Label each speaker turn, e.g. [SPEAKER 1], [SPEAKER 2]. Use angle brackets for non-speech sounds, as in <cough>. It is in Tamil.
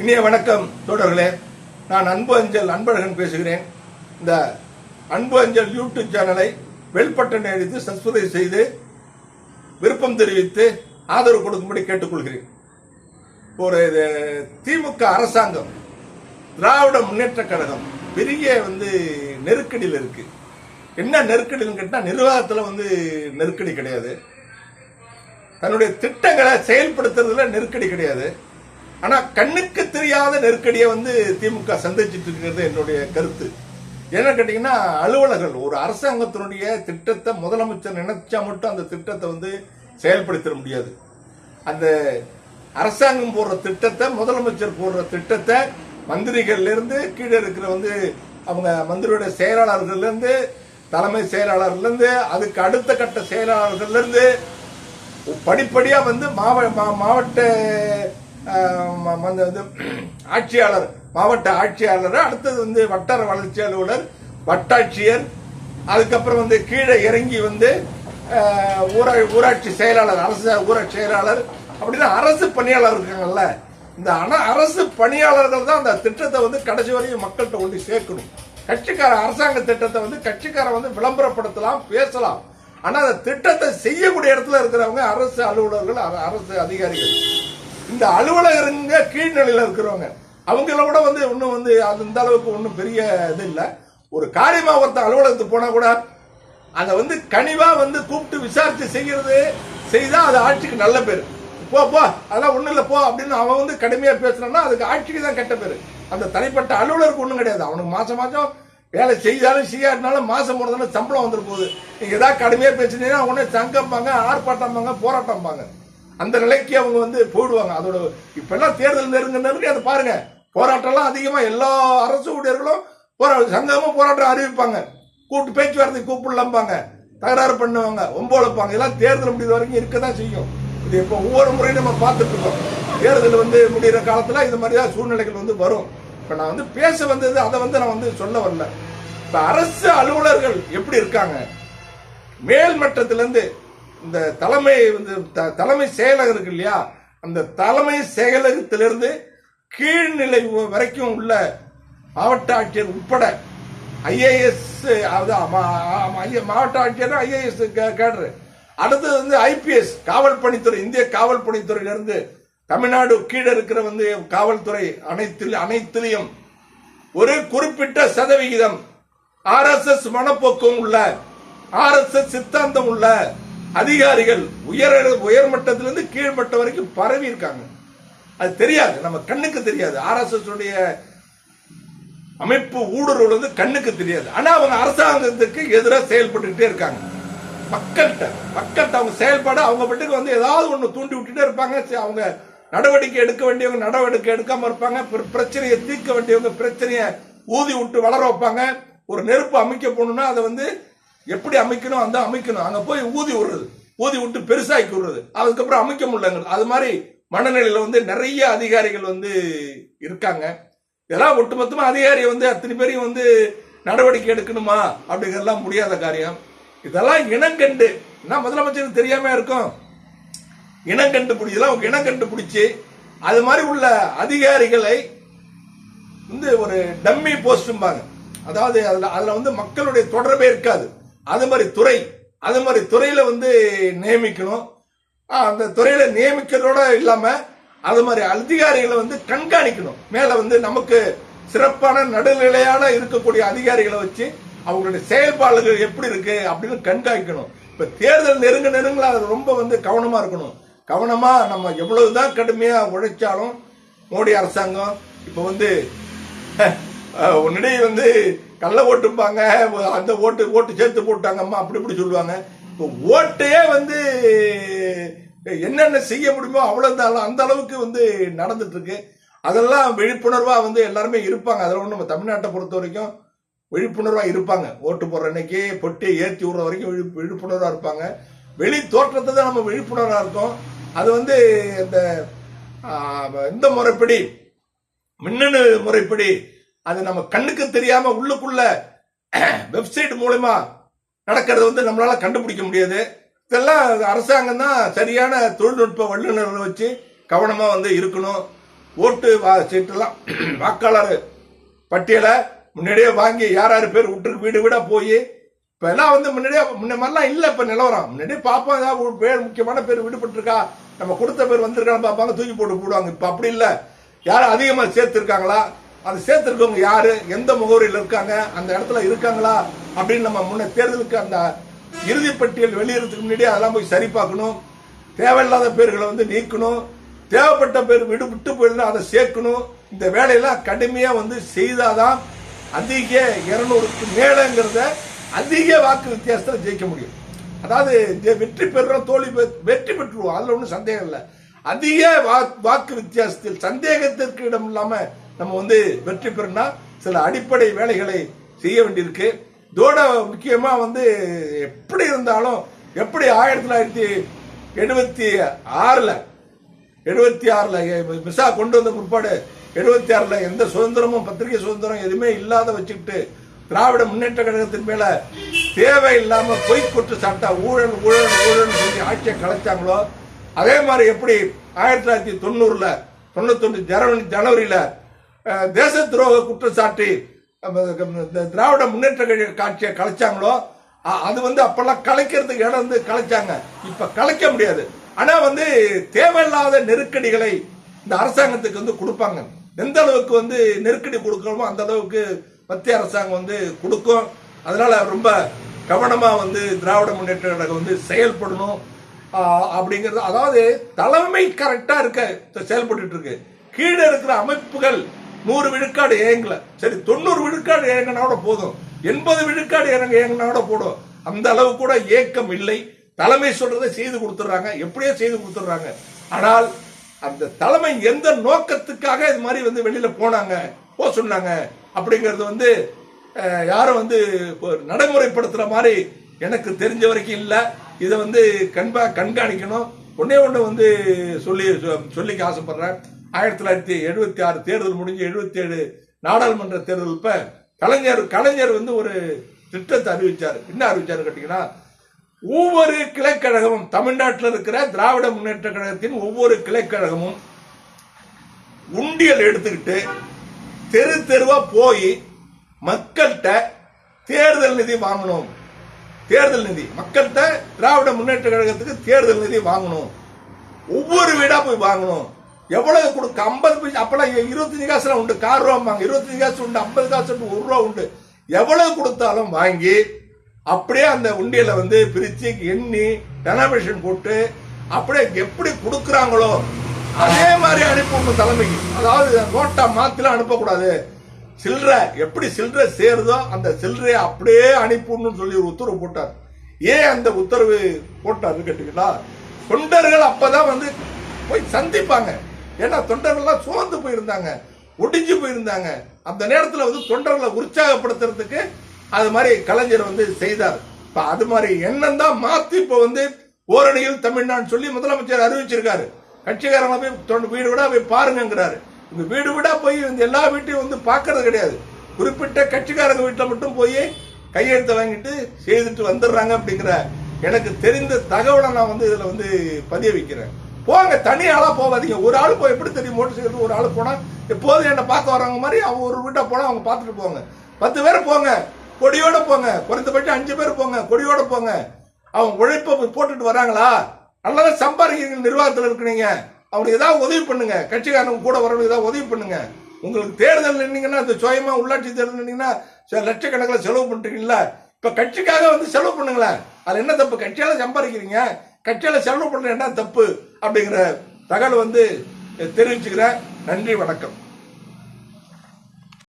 [SPEAKER 1] இனிய வணக்கம் தோழர்களே. நான் அன்பு அஞ்சல் அன்பழகன் பேசுகிறேன். இந்த அன்பு அஞ்சல் யூடியூப் சேனலை வெல்பட்டன் எழுதி சப்ஸ்கிரைப் செய்து விருப்பம் தெரிவித்து ஆதரவு கொடுக்கும்படி கேட்டுக்கொள்கிறேன். ஒரு இது திமுக அரசாங்கம் திராவிட முன்னேற்ற கழகம் பெரிய வந்து நெருக்கடியில் இருக்கு. என்ன நெருக்கடின்னு கேட்டால் நிர்வாகத்தில் வந்து நெருக்கடி கிடையாது. தன்னுடைய திட்டங்களை செயல்படுத்துறதுல நெருக்கடி கிடையாது. ஆனா கண்ணுக்கு தெரியாத நெருக்கடியை வந்து திமுக சந்திச்சிட்டு இருக்கிறது என்னுடைய கருத்து. என்ன கேட்டீங்கன்னா அலுவலர்கள் ஒரு அரசாங்கத்தினுடைய திட்டத்தை முதலமைச்சர் நினைச்சா மட்டும் அந்த திட்டத்தை வந்து செயல்படுத்திட முடியாது. அந்த அரசாங்கம் போடுற திட்டத்தை முதலமைச்சர் போடுற திட்டத்தை மந்திரிகள்ல இருந்து கீழே இருக்கிற வந்து அவங்க மந்திரியுடைய செயலாளர்கள்ல இருந்து தலைமை செயலாளர்ல இருந்து அதுக்கு அடுத்த கட்ட செயலாளர்கள்ல இருந்து படிப்படியா வந்து மாவ- மா- மாவட்ட இது, ஆட்சியாளர் மாவட்ட ஆட்சியாளர் அடுத்தது வந்து வட்டார வளர்ச்சி அலுவலர் வட்டாட்சியர் அதுக்கப்புறம் வந்து கீழே இறங்கி வந்து ஊரா ஊராட்சி செயலாளர் அரசு ஊராட்சி செயலாளர் அப்படின்னா அரசு பணியாளர் இருக்காங்கல்ல. இந்த ஆனா அரசு பணியாளர்கள் தான் அந்த திட்டத்தை வந்து கடைசி வரையும் மக்கள்கிட்ட கொண்டு சேர்க்கணும். கட்சிக்கார அரசாங்க திட்டத்தை வந்து கட்சிக்காரன் வந்து விளம்பரப்படுத்தலாம் பேசலாம். ஆனா அந்த திட்டத்தை செய்யக்கூடிய இடத்துல இருக்கிறவங்க அரசு அலுவலர்கள் அரசு அதிகாரிகள். இந்த அலுவலகருங்க கீழ்நிலையில இருக்கிறவங்க. அவங்களோட வந்து இன்னும் வந்து அந்த இந்த அளவுக்கு ஒன்றும் பெரிய இது இல்லை. ஒரு காரியமா ஒருத்தன் அலுவலகத்துக்கு போனா கூட அதை வந்து கனிவா வந்து கூப்பிட்டு விசாரிச்சு செய்யறது செய்தா அது ஆட்சிக்கு நல்ல பேர். போ போ அதெல்லாம் ஒன்றும் இல்லை போ அப்படின்னு அவன் வந்து கடுமையா பேசுறான்னா அதுக்கு ஆட்சிக்கு தான் கெட்ட பேர். அந்த தனிப்பட்ட அலுவலருக்கு ஒன்றும் கிடையாது. அவனுக்கு மாசம் மாசம் வேலை செய்தாலும் செய்யாட்டினாலும் மாசம் போனதுனால சம்பளம் வந்துட்டு போகுது. நீங்க ஏதாவது கடுமையா பேசுனீங்கன்னா உடனே சங்கம்பாங்க ஆர்ப்பாட்டம்பாங்க போராட்டம்பாங்க. அந்த நிலைக்கு அவங்க வந்து போயிடுவாங்க அதோட இப்பெல்லாம் தேர்தல் நெருங்க நெருங்க அதை பாருங்க. போராட்டம்லாம் அதிகமாக எல்லா அரசு ஊழியர்களும் போரா சங்கமும் போராட்டம் அறிவிப்பாங்க. கூட்டு பேச்சுவார்த்தை கூப்பிடலாம்பாங்க. தகராறு பண்ணுவாங்க. ஒம்போழப்பாங்க இதெல்லாம் தேர்தல் முடிவு வரைக்கும் இருக்க தான் செய்யும். இது இப்போ ஒவ்வொரு முறையும் நம்ம பார்த்துட்டு இருக்கோம். தேர்தல் வந்து முடிகிற காலத்தில் இது மாதிரி தான் சூழ்நிலைகள் வந்து வரும். இப்போ நான் வந்து பேச வந்தது அதை வந்து நான் வந்து சொல்ல வரல. இப்போ அரசு அலுவலர்கள் எப்படி இருக்காங்க? மேல்மட்டத்திலேருந்து இந்த தலைமை வந்து த- தலைமை செயலகம் இருக்கு இல்லையா? அந்த தலைமை செயலகத்திலிருந்து கீழ்நிலை வரைக்கும் உள்ள மாவட்ட ஆட்சியர் உட்பட ஐஏஎஸ் மாவட்ட ஆட்சியர் ஐஏஎஸ் கேடரு. அடுத்தது வந்து ஐபிஎஸ் காவல் பணித்துறை இந்திய காவல் பணித்துறையிலிருந்து தமிழ்நாடு கீழே இருக்கிற வந்து காவல்துறை அனைத்து அனைத்திலையும் ஒரு குறிப்பிட்ட சதவிகிதம் ஆர்எஸ்எஸ் மனப்போக்கம் உள்ள ஆர்எஸ்எஸ் சித்தாந்தம் உள்ள அதிகாரிகள் உயர் உயர்மட்டத்திலிருந்து கீழ்மட்டம் வரைக்கும் பரவி இருக்காங்க. அது தெரியாது. நம்ம கண்ணுக்கு தெரியாது. ஆர்எஸ்எஸ் உடைய அமைப்பு ஊடுருவல் வந்து கண்ணுக்கு தெரியாது. ஆனா அவங்க அரசாங்கத்துக்கு எதிராக செயல்பட்டுக்கிட்டே இருக்காங்க. மக்கள்கிட்ட மக்கள்கிட்ட அவங்க செயல்பாடு அவங்க பட்டுக்கு வந்து ஏதாவது ஒண்ணு தூண்டி விட்டுட்டே இருப்பாங்க. சரி, அவங்க நடவடிக்கை எடுக்க வேண்டியவங்க நடவடிக்கை எடுக்காம இருப்பாங்க. பிரச்சனையை தீர்க்க வேண்டியவங்க பிரச்சனையை ஊதி விட்டு வளர வைப்பாங்க. ஒரு நெருப்பு அமைக்க போகணும்னா அதை வந்து எப்படி அமைக்கணும் அந்த அமைக்கணும். அங்க போய் ஊதி விடுறது. ஊதி விட்டு பெருசாக்கி விடுறது. அதுக்கப்புறம் அமைக்க முடியலங்கிறது அது மாதிரி மனநிலையில வந்து நிறைய அதிகாரிகள் வந்து இருக்காங்க. இதெல்லாம் ஒட்டுமொத்தமா அதிகாரி வந்து அத்தனை பேரையும் வந்து நடவடிக்கை எடுக்கணுமா? அப்படிங்கறதெல்லாம் முடியாத காரியம். இதெல்லாம் இனங்கண்டு என்ன முதலமைச்சருக்கு தெரியாம இருக்கும்? இனங்கண்டு கண்டுபிடி அவங்க இனம் கண்டுபிடிச்சு அது மாதிரி உள்ள அதிகாரிகளை வந்து ஒரு டம்மி போஸ்டும்பாங்க. அதாவது அதுல அதுல வந்து மக்களுடைய தொடர்பே இருக்காது. அது மாதிரி துறை அது மாதிரி துறையில வந்து நியமிக்கணும். அந்த துறையில நியமிக்கிறதோட இல்லாம அது மாதிரி அதிகாரிகளை வந்து கண்காணிக்கணும். மேல வந்து நமக்கு சிறப்பான நடுநிலையான இருக்கக்கூடிய அதிகாரிகளை வச்சு அவங்களுடைய செயல்பாடுகள் எப்படி இருக்கு அப்படின்னு கண்காணிக்கணும். இப்ப தேர்தல் நெருங்க நெருங்கல அது ரொம்ப வந்து கவனமா இருக்கணும். கவனமா நம்ம எவ்வளவுதான் கடுமையா உழைச்சாலும் மோடி அரசாங்கம் இப்ப வந்து உன்னிடையே வந்து கள்ள ஓட்டுப்பாங்க அந்த ஓட்டு ஓட்டு சேர்த்து போட்டாங்கம்மா அப்படி இப்படி சொல்லுவாங்க. இப்போ ஓட்டையே வந்து என்னென்ன செய்ய முடியுமோ அவ்வளோ அந்த அளவுக்கு வந்து நடந்துட்டு இருக்கு அதெல்லாம் விழிப்புணர்வாக வந்து எல்லாருமே இருப்பாங்க. அதில் ஒன்று நம்ம தமிழ்நாட்டை பொறுத்த வரைக்கும் விழிப்புணர்வாக இருப்பாங்க. ஓட்டு போடுற அன்னைக்கு பொட்டி ஏற்றி விடுற வரைக்கும் விழி விழிப்புணர்வாக இருப்பாங்க. வெளி தோற்றத்தை தான் நம்ம விழிப்புணர்வாக இருக்கோம். அது வந்து இந்த இந்த முறைப்படி மின்னணு முறைப்படி அது நம்ம கண்ணுக்கு தெரியாம உள்ளுக்குள்ள வெப்சைட் மூலமா நடக்கிறது வந்து நம்மளால கண்டுபிடிக்க முடியாது. இதெல்லாம் அரசாங்கம் தான் சரியான தொழில்நுட்ப வல்லுநர்களை வச்சு கவனமா வந்து இருக்கணும். ஓட்டு வா- சீட்டெல்லாம் <clears throat> வாக்காளர் பட்டியலை முன்னாடியே வாங்கி யார் யார் பேர் விட்டுருக்கு வீடு வீடா போய் இப்போ எல்லாம் வந்து முன்னாடியே முன்ன மாதிரிலாம் இல்லை இப்போ நிலவரம். முன்னாடியே பார்ப்போம் ஏதாவது ஒரு பேர் முக்கியமான பேர் விடுபட்டிருக்கா நம்ம கொடுத்த பேர் வந்திருக்கான்னு பார்ப்பாங்க தூக்கி போட்டு போடுவாங்க. இப்போ அப்படி இல்லை. யாரும் அதிகமாக சேர்த்துருக்காங்களா? அது சேர்த்திருக்கவங்க யாரு? எந்த முகவரியில் இருக்காங்க? அந்த இடத்துல இருக்காங்களா? அப்படின்னு நம்ம முன்ன தேர்தலுக்கு அந்த இறுதி பட்டியல் வெளியிடறதுக்கு முன்னாடியே அதெல்லாம் போய் சரி பார்க்கணும். தேவையில்லாத பேர்களை வந்து நீக்கணும். தேவைப்பட்ட பேர் விடு விட்டு போயிருந்தா அதை சேர்க்கணும். இந்த வேலையெல்லாம் கடுமையா வந்து செய்தாதான் அதிக இருநூறுக்கு மேலங்கிறத அதிக வாக்கு வித்தியாசத்தில் ஜெயிக்க முடியும். அதாவது இந்த வெற்றி பெறுறோம் தோல்வி வெற்றி பெற்றுருவோம். அதுல ஒன்றும் சந்தேகம் இல்லை. அதிக வா- வாக்கு வித்தியாசத்தில் சந்தேகத்திற்கு இடம் இல்லாம நம்ம வந்து வெற்றி பெறனா சில அடிப்படை வேலைகளை செய்ய வேண்டியிருக்கு. இதோட முக்கியமா வந்து எப்படி இருந்தாலும் எப்படி ஆயிரத்தி தொள்ளாயிரத்தி எழுபத்தி ஆறுல எழுபத்தி ஆறுல மிசா கொண்டு வந்த முற்பாடு எழுபத்தி ஆறுல எந்த சுதந்திரமும் பத்திரிகை சுதந்திரம் எதுவுமே இல்லாத வச்சுக்கிட்டு திராவிட முன்னேற்ற கழகத்தின் மேல இல்லாமல் பொய் குற்றச்சாட்டா ஊழல் ஊழல் ஊழல் சொல்லி ஆட்சியை கலைச்சாங்களோ அதே மாதிரி எப்படி ஆயிரத்தி தொள்ளாயிரத்தி தொண்ணூறுல தொண்ணூத்தொன்று ஜனவரி ஜனவரியில தேச துரோக குற்றச்சாட்டி திராவிட முன்னேற்ற கழக காட்சியை கலைச்சாங்களோ அது வந்து அப்பெல்லாம் கலைக்கிறதுக்கு இடம் வந்து கலைச்சாங்க. இப்ப கலைக்க முடியாது. ஆனா வந்து தேவையில்லாத நெருக்கடிகளை இந்த அரசாங்கத்துக்கு வந்து கொடுப்பாங்க. எந்த அளவுக்கு வந்து நெருக்கடி கொடுக்கணுமோ அந்த அளவுக்கு மத்திய அரசாங்கம் வந்து கொடுக்கும். அதனால ரொம்ப கவனமா வந்து திராவிட முன்னேற்ற கழகம் வந்து செயல்படணும். அப்படிங்கிறது அதாவது தலைமை கரெக்டா இருக்க செயல்பட்டு இருக்கு. கீழே இருக்கிற அமைப்புகள் நூறு விழுக்காடு ஏங்கல. சரி தொண்ணூறு விழுக்காடு ஏங்கினோட போதும். எண்பது விழுக்காடு இறங்க ஏங்கினோட போடும் அந்த அளவு கூட ஏக்கம் இல்லை. தலைமை சொல்றதை செய்து கொடுத்துட்றாங்க. எப்படியோ செய்து கொடுத்துட்றாங்க. ஆனால் அந்த தலைமை எந்த நோக்கத்துக்காக இது மாதிரி வந்து வெளியில போனாங்க போ சொன்னாங்க அப்படிங்கிறது வந்து யாரும் வந்து ஒரு நடைமுறைப்படுத்துற மாதிரி எனக்கு தெரிஞ்ச வரைக்கும் இல்லை. இதை வந்து கண்பா கண்காணிக்கணும். ஒன்னே ஒன்று வந்து சொல்லி சொ- சொல்லிக்க ஆசைப்படுறேன். ஆயிரத்தி தொள்ளாயிரத்தி எழுபத்தி ஆறு தேர்தல் முடிஞ்சு எழுபத்தி ஏழு நாடாளுமன்ற தேர்தல் இப்ப கலைஞர் கலைஞர் வந்து ஒரு திட்டத்தை அறிவித்தார் என்ன அறிவிச்சாரு கேட்டீங்கன்னா ஒவ்வொரு கிளைக்கழகமும் தமிழ்நாட்டில் இருக்கிற திராவிட முன்னேற்ற கழகத்தின் ஒவ்வொரு கிளைக்கழகமும் உண்டியல் எடுத்துக்கிட்டு தெரு தெருவா போய் மக்கள்கிட்ட தேர்தல் நிதி வாங்கணும். தேர்தல் நிதி. மக்கள்கிட்ட திராவிட முன்னேற்ற கழகத்துக்கு தேர்தல் நிதி வாங்கணும். ஒவ்வொரு வீடா போய் வாங்கணும். எவ்வளவு கொடுக்க ஐம்பது பைசா அப்பெல்லாம் இருபத்தஞ்சு காசுலாம் உண்டு. கார் ரூபாம்பாங்க இருபத்தஞ்சு காசு உண்டு ஐம்பது காசு உண்டு ஒரு ரூபா உண்டு. எவ்வளவு கொடுத்தாலும் வாங்கி அப்படியே அந்த உண்டியலை வந்து பிரிச்சு எண்ணி டெனாமினேஷன் போட்டு அப்படியே எப்படி கொடுக்குறாங்களோ அதே மாதிரி அனுப்பணும் தலைமைக்கு. அதாவது நோட்டா மாத்திலாம் அனுப்பக்கூடாது. சில்லற எப்படி சில்லற சேருதோ அந்த சில்லறையை அப்படியே அனுப்பணும்னு சொல்லி ஒரு உத்தரவு போட்டார். ஏன் அந்த உத்தரவு போட்டாரு கேட்டீங்களா? தொண்டர்கள் அப்பதான் வந்து போய் சந்திப்பாங்க. ஏன்னா தொண்டர்கள்லாம் சோர்ந்து போயிருந்தாங்க ஒடிஞ்சு போயிருந்தாங்க. அந்த நேரத்தில் வந்து தொண்டர்களை உற்சாகப்படுத்துறதுக்கு அது மாதிரி கலைஞர் வந்து செய்தார். இப்போ அது மாதிரி எண்ணம் தான் மாற்றி இப்போ வந்து ஓரணியில் தமிழ்நாடு சொல்லி முதலமைச்சர் அறிவிச்சிருக்காரு. கட்சிக்காரங்களை போய் தொண்ட- வீடு விட போய் பாருங்கிறாரு இந்த வீடு விட போய் இந்த எல்லா வீட்டையும் வந்து பார்க்கறது கிடையாது. குறிப்பிட்ட கட்சிக்காரங்க வீட்டில் மட்டும் போய் கையெழுத்தை வாங்கிட்டு செய்துட்டு வந்துடுறாங்க அப்படிங்கிற எனக்கு தெரிந்த தகவலை நான் வந்து இதில் வந்து பதிய வைக்கிறேன் போங்க தனி ஆளா போகாதீங்க. ஒரு ஆள் போய் எப்படி தெரியும் மோட்டர் சைக்கிள் ஒரு ஆள் போனா? எப்போதும் என்ன பார்க்க வர்றவங்க மாதிரி அவங்க ஒரு வீட்டை போனா அவங்க பார்த்துட்டு போங்க. பத்து பேர் போங்க கொடியோட போங்க. குறைந்தபட்சம் அஞ்சு பேர் போங்க கொடியோட போங்க. அவங்க உழைப்பை போட்டுட்டு வராங்களா? நல்லா சம்பாதிக்கிறீங்க நிர்வாகத்தில் இருக்கிறீங்க. அவங்களுக்கு ஏதாவது உதவி பண்ணுங்க. கட்சிக்காரங்க கூட வரவங்களுக்கு ஏதாவது உதவி பண்ணுங்க. உங்களுக்கு தேர்தல் நின்னீங்கன்னா இந்த சுயமா உள்ளாட்சி தேர்தல் நின்னீங்கன்னா சில லட்சக்கணக்கில் செலவு பண்ணுறீங்களா இப்போ கட்சிக்காக வந்து செலவு பண்ணுங்களேன். அது என்ன தப்பு? கட்சியால் சம்பாதிக்கிறீங்க. கட்சியில் செலவு பண்ண என்ன தப்பு அப்படிங்கிற தகவல் வந்து தெரிவிச்சுக்கிறேன் நன்றி வணக்கம்.